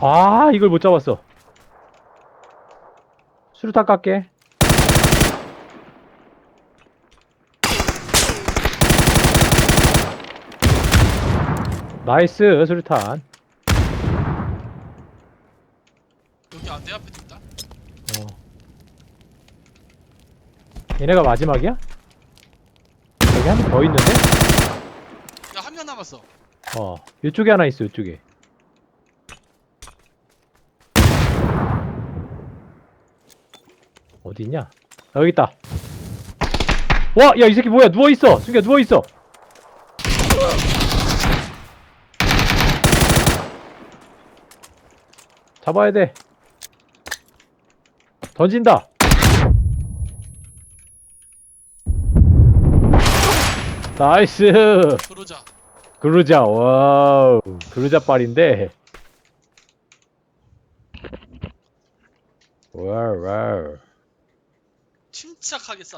아, 이걸 못 잡았어. 수류탄 깎게. 나이스, 수류탄. 여기 아, 내 앞에도 있다. 어. 얘네가 마지막이야? 여기 한 명 더 있는데? 야 한 명 남았어. 어, 이쪽에 하나 있어, 이쪽에. 어디 있냐? 아, 여기 있다. 와, 야, 이 새끼 뭐야? 누워 있어. 승기야, 누워 있어. 잡아야 돼. 던진다. 나이스. 그러자. 그루자, 와우. 그루자 빨인데. 와우, 와우. 침착하게 쐈다.